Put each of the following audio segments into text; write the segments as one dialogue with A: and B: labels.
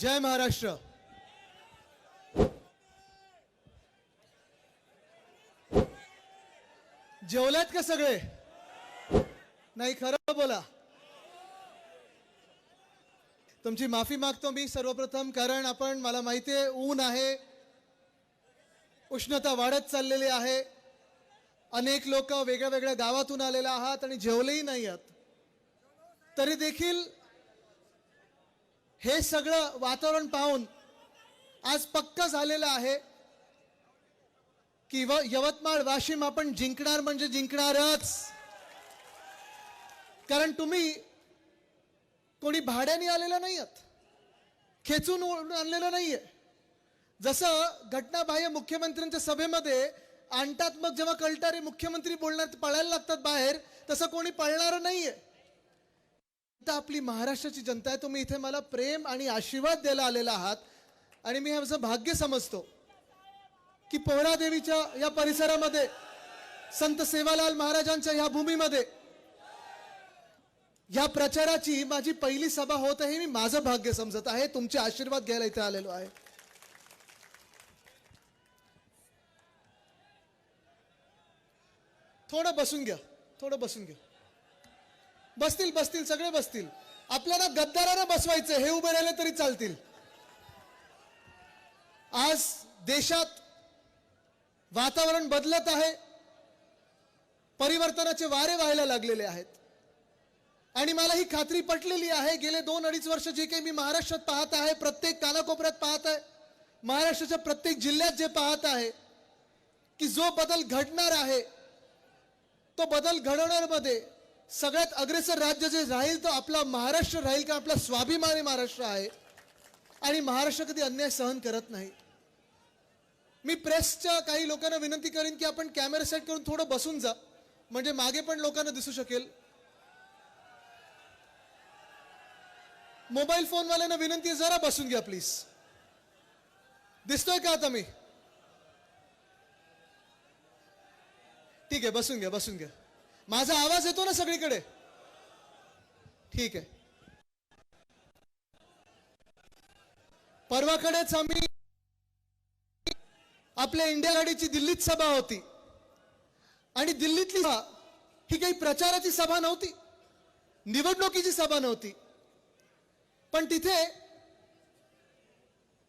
A: जय महाराष्ट्र. जेवल्यात का सगळे? नाही खरं बोला. तुमची माफी मागतो मी सर्वप्रथम कारण आपण मला माहिती आहे ऊन आहे. उष्णता वाढत चाललेली आहे. अनेक लोक वेगळ्या वेगळ्या गावातून आलेले आहात आणि जेवलेही नाही आहात. तरी देखील हे सगळं वातावरण पाहून आज पक्क झालेलं आहे की व- यवतमाळ वाशिम आपण जिंकणार म्हणजे जिंकणारच. कारण तुम्ही कोणी भाड्याने आलेलं नाही आहात खेचून ओढून आणलेलं नाहीये. जसं घटनाबाह्य मुख्यमंत्र्यांच्या सभेमध्ये आणतात मग जेव्हा कळटारे मुख्यमंत्री बोलण्यात पळायला लागतात बाहेर तसं कोणी पळणार नाहीये. जनता आपली महाराष्ट्राची जनता आहे तुम्ही इथे मला प्रेम आणि आशीर्वाद द्यायला आलेला आहात. आणि मी आमचं भाग्य समजतो की पोहरादेवीच्या या परिसरामध्ये संत सेवालाल महाराजांच्या या भूमीमध्ये या प्रचाराची माझी पहिली सभा होत आहे मी माझं भाग्य समजत आहे तुमचे आशीर्वाद घ्यायला इथे आलेलो आहे. थोडं बसून घ्या थोडं बसून घ्या. बसतील बसतील सगळे बसतील. आपल्याला गद्दारानं बसवायचं हे उभे राहिले तरी चालतील. आज देशात वातावरण बदलत आहे. परिवर्तनाचे वारे व्हायला लागलेले आहेत. आणि मला ही खात्री पटलेली आहे गेले दोन अडीच वर्ष जे काही मी महाराष्ट्रात पाहत आहे प्रत्येक कानाकोपऱ्यात पाहत आहे महाराष्ट्राच्या प्रत्येक जिल्ह्यात जे पाहत आहे की जो बदल घडणार आहे तो बदल घडवण्यामध्ये सगळ्यात अग्रेसर राज्य जे राहील तो आपला महाराष्ट्र राहील का आपला स्वाभिमानी महाराष्ट्र आहे? आणि महाराष्ट्र कधी अन्याय सहन करत नाही? मी प्रेसच्या काही लोकांना विनंती करेन की आपण कॅमेरा सेट करून थोडं बसून जा. म्हणजे मागे पण लोकांना दिसू शकेल. मोबाईल फोनवाल्यांना विनंती आहे जरा बसून घ्या प्लीज दिसतोय का आता मी? ठीक आहे बसून घ्या बसून घ्या. माझा आवाज येतो ना सगळीकडे? ठीक आहे. परवाकडेच आम्ही आपल्या इंडिया गाडीची दिल्लीत सभा होती. आणि दिल्लीतली सभा ही काही प्रचाराची सभा नव्हती. निवडणुकीची सभा नव्हती. पण तिथे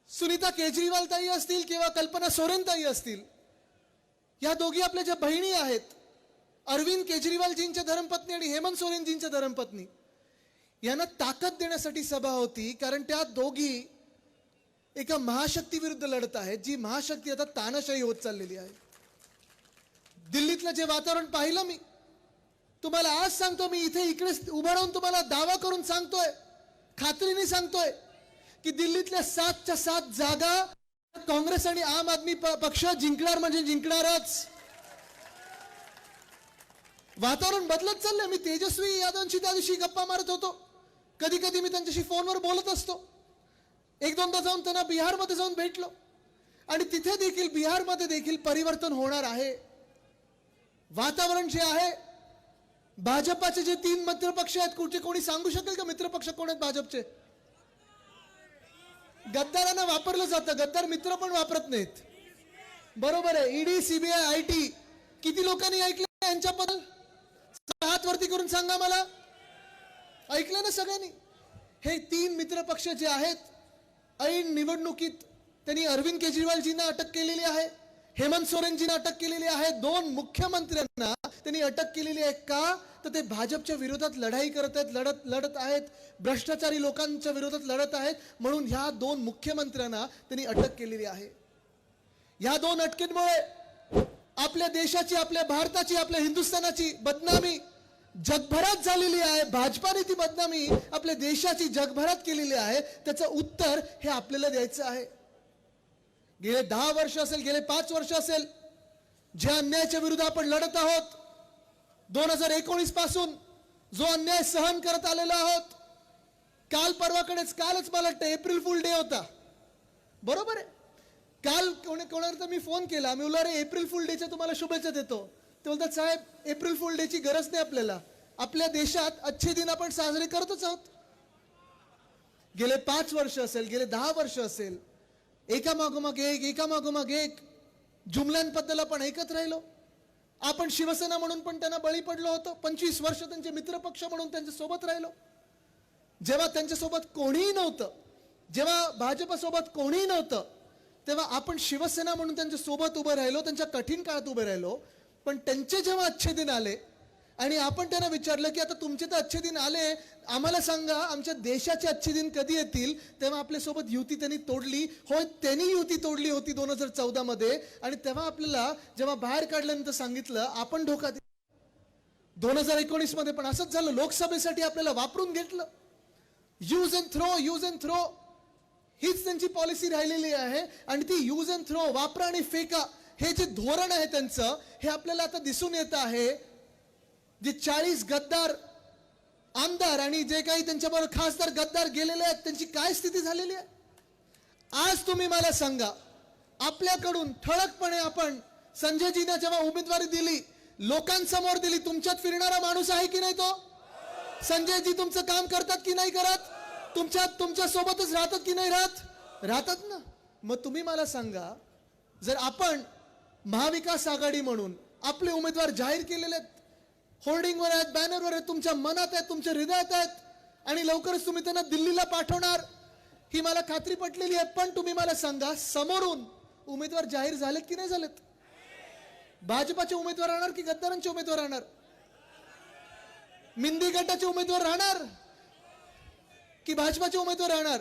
A: सुनीता केजरीवाल ताई असतील किंवा कल्पना सोरेन ताई असतील या दोघी आपल्या ज्या बहिणी आहेत अरविंद केजरीवालजींच्या धर्मपत्नी आणि हेमंत सोरेनजींच्या धर्मपत्नी. यांना ताकद देण्यासाठी सभा होती कारण त्या दोघी एका महाशक्ती विरुद्ध लढत आहेत जी महाशक्ती आता तानाशाही होत चाललेली आहे. दिल्लीतलं जे वातावरण पाहिलं मी तुम्हाला आज सांगतो मी इथे इकडे उभं राहून तुम्हाला दावा करून सांगतोय खात्रीने सांगतोय की दिल्लीतल्या सातच्या सात जागा काँग्रेस आणि आम आदमी पक्ष जिंकणार म्हणजे जिंकणारच. वातावरण बदलत चाललंय. मी तेजस्वी यादवांशी त्या दिवशी गप्पा मारत होतो. कधी कधी मी त्यांच्याशी फोनवर बोलत असतो. एक दोनदा जाऊन त्यांना बिहारमध्ये जाऊन भेटलो. आणि तिथे देखील बिहारमध्ये देखील परिवर्तन होणार आहे. वातावरण जे आहे भाजपाचे जे तीन मित्रपक्ष आहेत कुठे कोणी सांगू शकेल का मित्रपक्ष कोण आहेत भाजपचे? गद्दारांना वापरलं जातं. गद्दार मित्र पण वापरत नाहीत. बरोबर आहे. ईडी सीबीआय आय टी किती लोकांनी ऐकलं यांच्याबद्दल? हात वरती करून सांगा मला. ऐकलं ना सगळ्यांनी? हे तीन मित्रपक्ष जे आहेत ऐन निवडणुकीत त्यांनी अरविंद केजरीवालजींना अटक केलेली आहे हेमंत सोरेनजींना अटक केलेली आहे दोन मुख्यमंत्र्यांना त्यांनी अटक केलेली आहे का? तर ते भाजपच्या विरोधात लढाई करत आहेत लढत लढत आहेत भ्रष्टाचारी लोकांच्या विरोधात लढत आहेत म्हणून ह्या दोन मुख्यमंत्र्यांना त्यांनी अटक केलेली आहे. या दोन अटकेंमुळे आपल्या देशाची आपल्या भारताची आपल्या हिंदुस्थानाची बदनामी जगभरात झालेली आहे. भाजपाने ती बदनामी आपल्या देशाची जगभरात केलेली आहे. त्याचं उत्तर हे आपल्याला द्यायचं आहे. गेले दहा वर्ष असेल गेले पाच वर्ष असेल ज्या अन्यायाच्या विरुद्ध आपण लढत आहोत दोन हजार एकोणीसपासून जो अन्याय सहन करत आलेलो आहोत काल परवाकडेच कालच मला वाटतं एप्रिल फुल डे होता. बरोबर आहे? काल कोणी कोणाला तर मी फोन केला मी उलारे एप्रिल फुल डेच्या तुम्हाला शुभेच्छा देतो. ते बोलतात साहेब एप्रिल फुल डेची गरज नाही आपल्याला. आपल्या देशात अच्छे दिन आपण साजरे करतच आहोत. गेले पाच वर्ष असेल गेले दहा वर्ष असेल एका मागोमाग एक एका मागोमाग एक जुमल्यांबद्दल आपण ऐकत राहिलो. आपण शिवसेना म्हणून पण त्यांना बळी पडलो होतो. पंचवीस वर्ष त्यांचे मित्रपक्ष म्हणून त्यांच्यासोबत राहिलो. जेव्हा त्यांच्यासोबत कोणीही नव्हतं जेव्हा भाजपसोबत कोणीही नव्हतं तेव्हा आपण शिवसेना म्हणून त्यांच्यासोबत उभं राहिलो त्यांच्या कठीण काळात उभे राहिलो पण त्यांचे जेव्हा अच्छे दिन आले आणि आपण त्यांना विचारलं की आता तुमचे तर अच्छे दिन आले आम्हाला सांगा आमच्या देशाचे अच्छे दिन कधी येतील? तेव्हा आपल्यासोबत युती त्यांनी तोडली. होय त्यांनी युती तोडली होती दोन हजार चौदा मध्ये. आणि तेव्हा आपल्याला जेव्हा बाहेर काढल्यानंतर सांगितलं आपण धोका दे दोन हजार एकोणीसमध्ये पण असंच झालं. लोकसभेसाठी आपल्याला वापरून घेतलं. Use and throw use and throw हीच त्यांची पॉलिसी राहिलेली आहे. आणि ती यूज अँड थ्रो वापरा आणि फेका. हे जे धोरण आहे त्यांचं हे आपल्याला आता दिसून येत आहे. जे चाळीस गद्दार आमदार आणि जे काही त्यांच्याबरोबर खासदार गद्दार गेलेले आहेत त्यांची काय स्थिती झालेली आहे? आज तुम्ही मला सांगा आपल्याकडून ठळकपणे आपण संजयजीने जेव्हा उमेदवारी दिली लोकांसमोर दिली तुमच्यात फिरणारा माणूस आहे की नाही तो? संजयजी तुमचं काम करतात की नाही करत? तुमच्यात तुमच्या सोबतच राहतात की नाही राहत? राहतात ना. मग तुम्ही मला सांगा जर आपण महाविकास आघाडी म्हणून आपले उमेदवार जाहीर केलेले आहेत. होर्डिंगवर आहेत बॅनरवर आहेत तुमच्या मनात आहेत तुमच्या हृदयात आहेत. आणि लवकरच तुम्ही त्यांना दिल्लीला पाठवणार. ही मला खात्री पटलेली आहे पण तुम्ही मला सांगा समोरून उमेदवार जाहीर झालेत की नाही झालेत? भाजपाचे उमेदवार राहणार की गद्दारांचे उमेदवार राहणार? मिंदी गटाचे उमेदवार राहणार की भाजपाचे उमेदवार राहणार?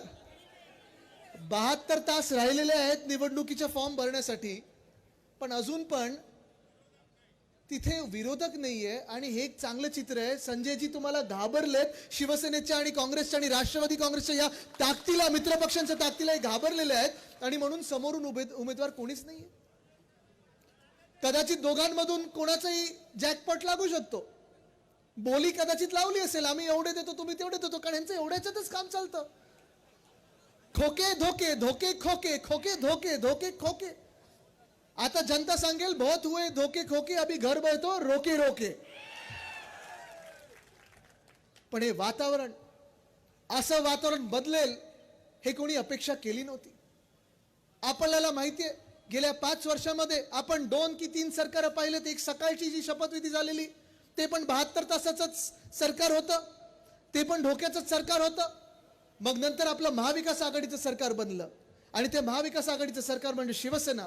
A: बहात्तर तास राहिलेले आहेत निवडणुकीच्या फॉर्म भरण्यासाठी. पण अजून पण तिथे विरोधक नाहीये आणि हे एक चांगलं चित्र आहे. संजयजी तुम्हाला घाबरलेत. शिवसेनेच्या आणि काँग्रेसच्या आणि राष्ट्रवादी काँग्रेसच्या या ताकदीला मित्रपक्षांच्या ताकदीला हे घाबरलेले आहेत आणि म्हणून समोरून उभे उमेदवार कोणीच नाहीये. कदाचित दोघांमधून कोणाचाही जॅकपॉट लागू शकतो. बोली कदाचित लावली असेल. आम्ही एवढे देतो तुम्ही तेवढे देतो कारण यांचं एवढ्याच्यातच काम चालतं. खोके धोके धोके खोके खोके धोके धोके खोके. आता जनता सांगेल बहुत हुए धोके खोके अभी घर बैठो रोके रोके। पण हे वातावरण असं वातावरण बदलेल हे कोणी अपेक्षा केली नव्हती. आपल्याला माहितीये गेल्या पाच वर्षामध्ये आपण दोन की तीन सरकार पाहिलेत एक सकाळची जी शपथविधी झालेली ते पण बहात्तर तासाचंच सरकार होतं ते पण धोक्याचंच सरकार होतं. मग नंतर आपलं महाविकास आघाडीचं सरकार बनलं. आणि ते महाविकास आघाडीचं सरकार म्हणजे शिवसेना.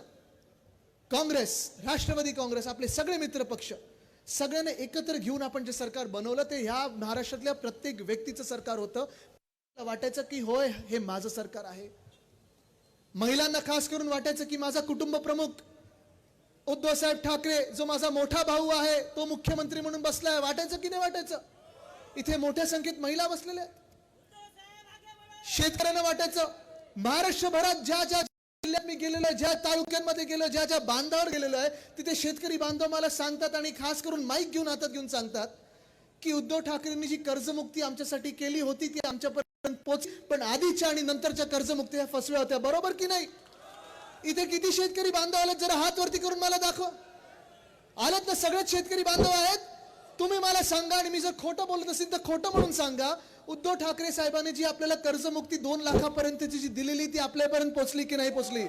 A: काँग्रेस राष्ट्रवादी काँग्रेस आपले सगळे मित्र पक्ष सगळ्यांना एकत्र घेऊन आपण जे सरकार बनवलं ते ह्या महाराष्ट्रातल्या प्रत्येक व्यक्तीचं सरकार होतं. वाटायचं की होय हे माझं सरकार आहे. महिलांना खास करून वाटायचं की माझा कुटुंब प्रमुख उद्धवसाहेब ठाकरे जो माझा मोठा भाऊ आहे तो मुख्यमंत्री म्हणून बसलाय. वाटायचं की नाही वाटायचं? इथे मोठ्या संख्येत महिला बसलेल्या आहेत. शेतकऱ्यांना वाटायचं महाराष्ट्रभरात ज्या ज्या जिल्ह्यात मी गेलेलो आहे ज्या तालुक्यांमध्ये गेलो ज्या ज्या बांधावर गेलेलो आहे तिथे शेतकरी बांधव मला सांगतात आणि खास करून माईक घेऊन हातात घेऊन सांगतात की उद्धव ठाकरेंनी जी कर्जमुक्ती आमच्यासाठी केली होती ती आमच्यापर्यंत पोच पण आधीच्या आणि नंतरच्या कर्जमुक्ती ह्या फसव्या होत्या. बरोबर की नाही? इथे किती शेतकरी बांधव आलेत? जरा हात वरती करून मला दाखव. आलेत ना सगळेच शेतकरी बांधव आहेत? तुम्ही मला सांगा आणि मी जर खोटं बोलत असेल तर खोटं म्हणून सांगा. उद्धव ठाकरे साहेबांनी जी आपल्याला कर्जमुक्ती दोन लाखापर्यंतची जी दिलेली ती आपल्यापर्यंत पोचली की नाही पोचली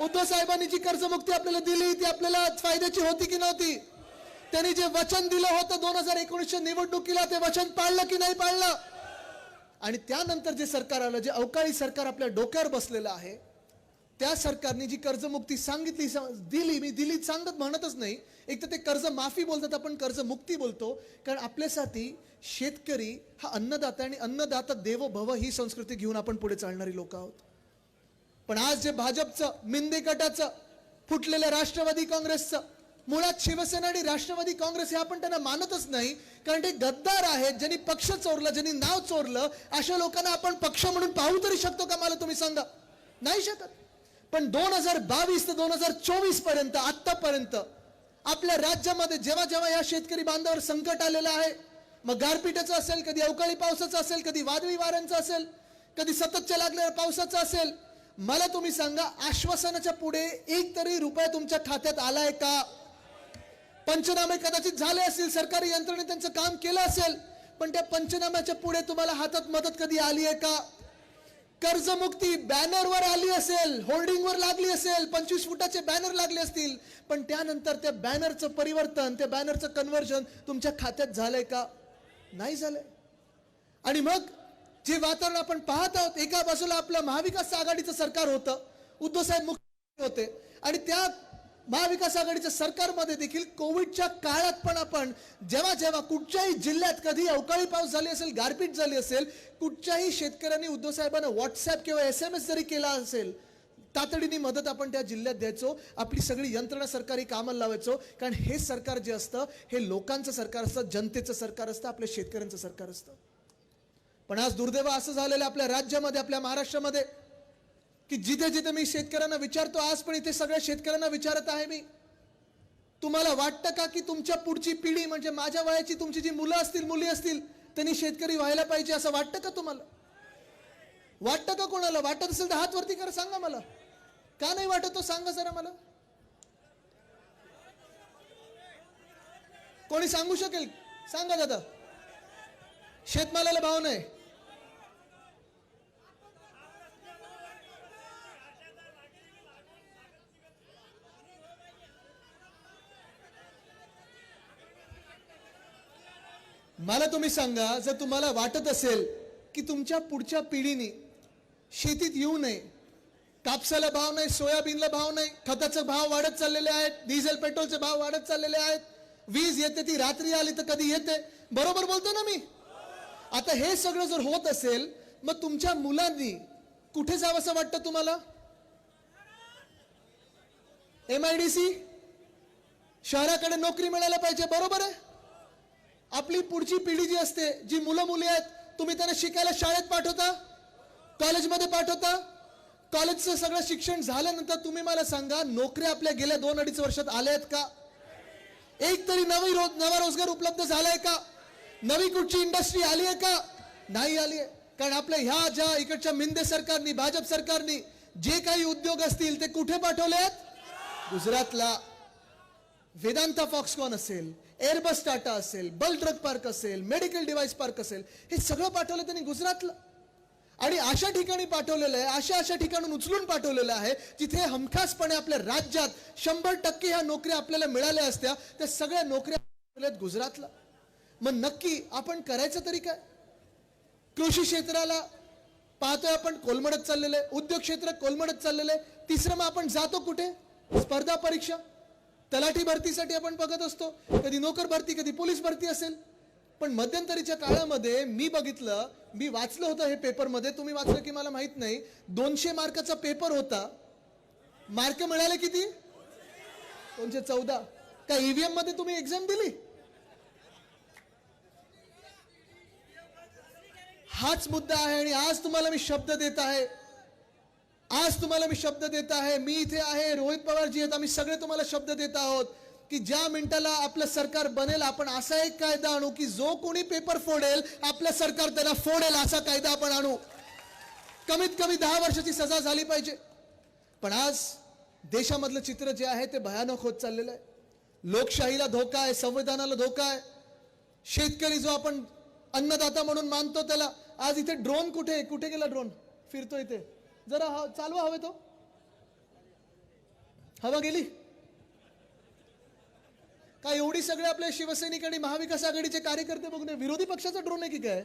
A: उद्धव साहेबांनी जी कर्जमुक्ती आपल्याला दिली ती आपल्याला फायद्याची होती की नव्हती? त्यांनी जे वचन दिलं होतं दोन हजार एकोणीसच्या निवडणुकीला ते वचन पाळलं की नाही पाळलं? आणि त्यानंतर जे सरकार आलं जे अवकाळी सरकार आपल्या डोक्यावर बसलेलं आहे त्या सरकारने जी कर्जमुक्ती सांगितली दिली मी दिली सांगत म्हणतच नाही. एक तर ते कर्ज माफी बोलतात आपण कर्जमुक्ती बोलतो. कारण आपल्यासाठी शेतकरी हा अन्नदाता आणि अन्नदाता देवो भव ही संस्कृती घेऊन आपण पुढे चालणारी लोक आहोत. पण आज जे भाजपचं मिंदे गटाचं फुटलेलं राष्ट्रवादी काँग्रेसचं मुळात शिवसेना आणि राष्ट्रवादी काँग्रेस हे आपण त्यांना मानतच नाही. कारण ते गद्दार आहेत ज्यांनी पक्ष चोरलं ज्यांनी नाव चोरलं अशा लोकांना आपण पक्ष म्हणून पाहू तरी शकतो का? मला तुम्ही सांगा. नाही शकत. पण दोन हजार बावीस ते दोन हजार चोवीसपर्यंत आत्तापर्यंत आपल्या राज्यामध्ये जेव्हा जेव्हा या शेतकरी बांधावर संकट आलेलं आहे मग गारपिटाचं असेल कधी अवकाळी पावसाचं असेल कधी वादळी वाऱ्यांचं असेल कधी सततच्या लागलेल्या पावसाचं असेल मला तुम्ही सांगा आश्वासनाच्या पुढे एक तरी रुपया तुमच्या खात्यात आलाय का? पंचनामे कदाचित झाले असतील सरकारी यंत्रणे त्यांचं काम केलं असेल पण त्या पंचनाम्याच्या पुढे तुम्हाला हातात मदत कधी आली आहे का? कर्जमुक्ती बॅनरवर आली असेल होर्डिंगवर लागली असेल पंचवीस फुटाचे बॅनर लागले असतील पण त्यानंतर त्या बॅनरचं परिवर्तन त्या बॅनरचं कन्व्हर्जन तुमच्या खात्यात झालंय का? नाही झालंय. आणि मग जे वातावरण आपण पाहत आहोत एका बाजूला आपलं महाविकास आघाडीचं सरकार होतं उद्धव साहेब मुख्य होते. आणि त्या महाविकास आघाडीच्या सरकारमध्ये देखील कोविडच्या काळात पण आपण जेव्हा जेव्हा कुठच्याही जिल्ह्यात कधी अवकाळी पाऊस झाली असेल गारपीट झाली असेल कुठच्याही शेतकऱ्यांनी उद्धव साहेबांना व्हॉट्सअप किंवा एस एम एस जरी केला असेल तातडीने मदत आपण त्या जिल्ह्यात द्यायचो आपली सगळी यंत्रणा सरकारी कामाला लावायचो कारण हे सरकार जे असतं हे लोकांचं सरकार असतं जनतेचं सरकार असतं आपल्या शेतकऱ्यांचं सरकार असतं. पण आज दुर्दैव असं झालेलं आपल्या राज्यामध्ये आपल्या महाराष्ट्रामध्ये. की जिथे जिथे मी शेतकऱ्यांना विचारतो आज पण इथे सगळ्या शेतकऱ्यांना विचारत आहे मी. तुम्हाला वाटतं का की तुमच्या पुढची पिढी म्हणजे माझ्या वयाची तुमची जी मुलं असतील मुली असतील त्यांनी शेतकरी व्हायला पाहिजे असं वाटतं का तुम्हाला? वाटतं का कोणाला? वाटत असेल तर हात वरती करा सांगा मला. का नाही वाटत तो? सांगा जरा मला. कोणी सांगू शकेल? सांगा दादा. शेतमालाला भाव नाही. मला तुम्ही सांगा जर तुम्हाला वाटत असेल की तुमच्या पुढच्या पिढीने शेतीत येऊ नये कापसाला भाव नाही सोयाबीनला भाव नाही खताचे भाव वाढत चाललेले आहेत डिझेल पेट्रोलचे भाव वाढत चाललेले आहेत वीज येते ती रात्री आली तर कधी येते? बरोबर बोलतो ना मी? आता हे सगळं जर होत असेल मग तुमच्या मुलांनी कुठे जावं असं वाटतं तुम्हाला? एम आय डी सी शहराकडे नोकरी मिळायला पाहिजे बरोबर आहे? आपली पुढची पिढी जी असते जी मुलं मुली आहेत तुम्ही त्यांना शिकायला शाळेत पाठवता? कॉलेजमध्ये पाठवता? कॉलेजचं सगळं शिक्षण झाल्यानंतर तुम्ही मला सांगा नोकऱ्या आपल्या गेल्या दोन अडीच वर्षात आल्या आहेत का? एक तरी नवी रोज नवा रोजगार उपलब्ध झालाय का? नवी कुठची इंडस्ट्री आली आहे का? नाही आली आहे. कारण आपल्या ह्या ज्या इकडच्या मिंदे सरकारनी भाजप सरकारनी जे काही उद्योग असतील ते कुठे पाठवले आहेत? गुजरातला. वेदांता फॉक्सकॉन असेल. एअरबस टाटा असेल बल ड्रग पार्क असेल मेडिकल डिव्हाइस पार्क असेल हे सगळं पाठवलं त्यांनी गुजरातला. आणि अशा ठिकाणी पाठवलेलं आहे अशा अशा ठिकाणून उचलून पाठवलेलं आहे जिथे हमखासपणे आपल्या राज्यात शंभर टक्के ह्या नोकऱ्या आपल्याला मिळाल्या असत्या त्या सगळ्या नोकऱ्या गुजरातला. मग नक्की आपण करायचं तरी काय? कृषी क्षेत्राला पाहतोय आपण कोलमडत चाललेलं आहे. उद्योग क्षेत्र कोलमडत चाललेलं आहे. तिसरं मग आपण जातो कुठे? स्पर्धा परीक्षा. तलाठी भरतीसाठी आपण बघत असतो. कधी नोकर भरती कधी पोलीस भरती असेल. पण मध्यंतरीच्या काळामध्ये मी बघितलं मी वाचलं होतं हे पेपरमध्ये. तुम्ही वाचलं की मला माहीत नाही. दोनशे मार्काचा पेपर होता. मार्क मिळाले किती? दोनशे चौदा. का ईव्हीएममध्ये तुम्ही एक्झाम दिली? हाच मुद्दा आहे आणि आज तुम्हाला मी शब्द देत आहे. आज तुम्हाला मी शब्द देत आहे मी इथे आहे रोहित पवारजी आहेत आम्ही सगळे तुम्हाला शब्द देत आहोत की ज्या मिनिटाला आपलं सरकार बनेल आपण असा एक कायदा आणू की जो कोणी पेपर फोडेल आपलं सरकार त्याला फोडेल असा कायदा आपण आणू. कमीत कमी दहा वर्षाची सजा झाली पाहिजे. पण आज देशामधलं चित्र जे आहे ते भयानक होत चाललेलं आहे. लोकशाहीला धोका आहे संविधानाला धोका आहे. शेतकरी जो आपण अन्नदाता म्हणून मानतो त्याला आज इथे ड्रोन कुठे आहे? कुठे गेला ड्रोन? फिरतो इथे जरा ह- चालवा हवे तो. हवा गेली. का एवढी सगळे आपले शिवसैनिक आणि महाविकास आघाडीचे कार्यकर्ते बघून विरोधी पक्षाचा ड्रोन आहे की काय?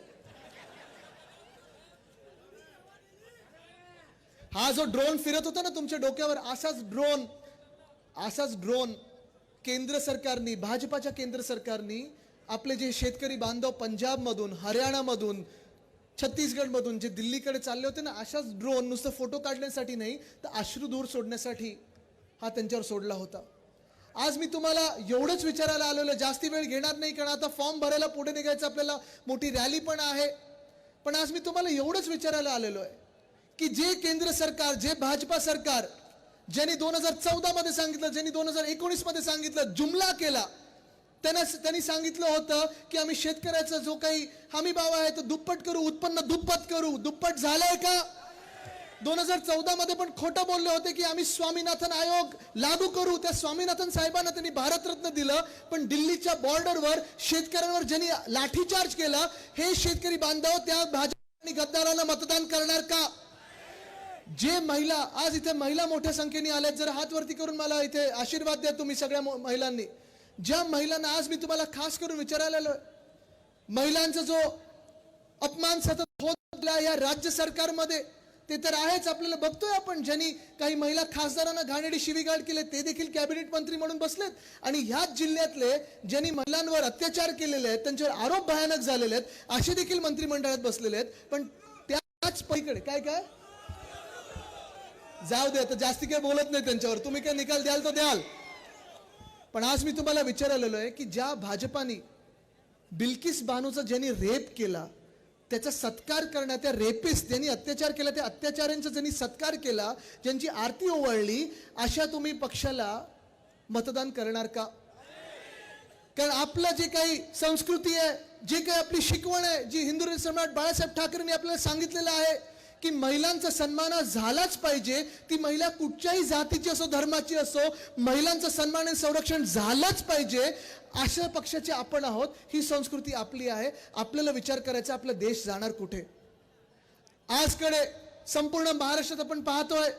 A: हा जो ड्रोन फिरत होता ना तुमच्या डोक्यावर असाच ड्रोन असाच ड्रोन केंद्र सरकारनी भाजपाच्या केंद्र सरकारनी आपले जे शेतकरी बांधव पंजाबमधून हरियाणामधून छत्तीसगडमधून जे दिल्लीकडे चालले होते ना अशाच ड्रोन नुसतं फोटो काढण्यासाठी नाही तर अश्रू दूर सोडण्यासाठी हा त्यांच्यावर सोडला होता. आज मी तुम्हाला एवढंच विचारायला आलेलो जास्ती वेळ घेणार नाही कारण आता फॉर्म भरायला पुढे निघायचं आपल्याला मोठी रॅली पण आहे. पण आज मी तुम्हाला एवढंच विचारायला आलेलो आहे की जे केंद्र सरकार जे भाजपा सरकार ज्यांनी दोन हजार चौदामध्ये सांगितलं ज्यांनी दोन हजार एकोणीसमध्ये सांगितलं जुमला केला त्यांना त्यांनी सांगितलं होतं की आम्ही शेतकऱ्याचा जो काही हमी भाव आहे तो दुप्पट करू उत्पन्न दुप्पट करू. दुप्पट झालंय का? दोन हजार चौदा मध्ये पण खोटं बोलले होते की आम्ही स्वामीनाथन आयोग लागू करू. त्या स्वामीनाथन साहेबांना त्यांनी भारतरत्न दिलं पण दिल्लीच्या बॉर्डरवर शेतकऱ्यांवर ज्यांनी लाठीचार्ज केला हे शेतकरी बांधव त्या भाजप आणि गद्दाराला मतदान करणार का? जे महिला आज इथे महिला मोठ्या संख्येने आल्यात जर हात वरती करून मला इथे आशीर्वाद द्या तुम्ही सगळ्या महिलांनी. ज्या महिलांना आज मी तुम्हाला खास करून विचारायला आलो महिलांचा जो अपमान सतत होत या राज्य सरकारमध्ये ते तर आहेच आपल्याला बघतोय आपण. ज्यांनी काही महिला खासदारांना घाणेडी शिवीगाळ केले ते देखील कॅबिनेट मंत्री म्हणून बसलेत. आणि ह्याच जिल्ह्यातले ज्यांनी महिलांवर अत्याचार केलेले आहेत त्यांच्यावर आरोप भयानक झालेले आहेत असे देखील मंत्रिमंडळात बसलेले आहेत. पण त्याच पलीकडे काय काय? जाऊ दे आता जास्ती काही बोलत नाही त्यांच्यावर. तुम्ही काय निकाल द्याल तर द्याल. पण आज मी तुम्हाला विचारलेलो आहे की ज्या भाजपाने बिल्किस बानूचा ज्यांनी रेप केला त्याचा सत्कार करण्या त्या रेपिस्ट ज्यांनी अत्याचार केला त्या अत्याचारांचा ज्यांनी सत्कार केला ज्यांची आरती ओवाळली अशा तुम्ही पक्षाला मतदान करणार का? कारण आपलं जे काही संस्कृती आहे जे काही आपली शिकवण आहे जी हिंदू सम्राट बाळासाहेब ठाकरेंनी आपल्याला सांगितलेलं आहे की महिलांचा सन्मान झालाच पाहिजे. ती महिला कुठच्याही जातीची असो धर्माची असो महिलांचं सन्मान आणि संरक्षण झालंच पाहिजे. अशा पक्षाचे आपण आहोत. ही संस्कृती आपली आहे. आपल्याला विचार करायचा आपला देश जाणार कुठे? आजकडे संपूर्ण महाराष्ट्रात आपण पाहतोय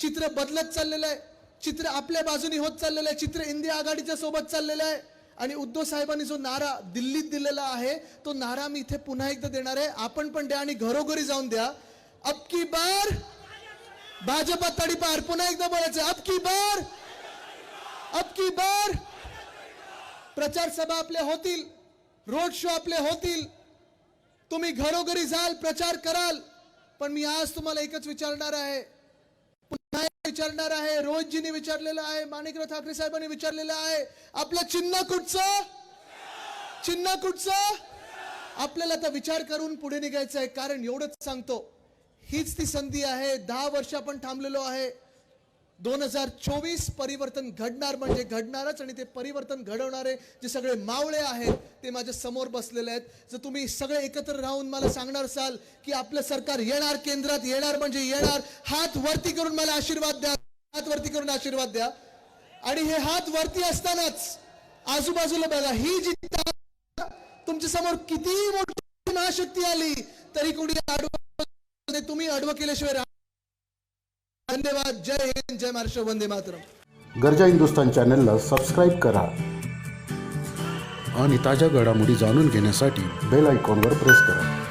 A: चित्र बदलत चाललेलं आहे. चित्र आपल्या बाजूनी होत चाललेलं आहे. चित्र इंडिया आघाडीच्या सोबत चाललेलं आहे. आणि उद्धव साहेबांनी जो नारा दिल्लीत दिलेला आहे तो नारा मी इथे पुन्हा एकदा देणार आहे. आपण पण द्या आणि घरोघरी जाऊन द्या. अब की बार भाजपा तडीपार पुन्हा एकदा बोलायचं अब की बार अब की बार। प्रचार सभा आपल्या होतील रोड शो आपले होतील। तुम्ही घरोघरी जाल प्रचार कराल पण मी आज तुम्हाला एकच विचारणार आहे। पुन्हा विचारणार आहे रोहितजीने विचारलेलं आहे माणिकराव ठाकरे साहेबांनी विचारलेलं आहे आपलं चिन्ह कुठचं? चिन्ह कुठचं? आपल्याला आता विचार करून पुढे निघायचं आहे कारण एवढंच सांगतो। हीच ती संधी आहे. दहा वर्ष आपण थांबलेलो आहे. दोन हजार चोवीस परिवर्तन घडणार म्हणजे घडणारच आणि ते परिवर्तन घडवणारे जे सगळे मावळे आहेत ते माझ्यासमोर बसलेले आहेत. जर तुम्ही सगळे एकत्र राहून मला सांगणार असाल की आपलं सरकार येणार केंद्रात येणार म्हणजे येणार हात वरती करून मला आशीर्वाद द्या. हात वरती करून आशीर्वाद द्या. आणि हे हात वरती असतानाच आजूबाजूला बघा ही जी तुमच्यासमोर कितीही मोठी महाशक्ती आली तरी कोणी आडवं तुम्ही आडवं केल्याशिवाय धन्यवाद. जय हिंद. जय महाराष्ट्र. वंदे मातरम.
B: गरजा हिंदुस्तान चॅनलला सबस्क्राईब करा
C: आणि ताज्या घडामोडी जाणून घेण्यासाठी
B: बेल आयकॉनवर प्रेस करा.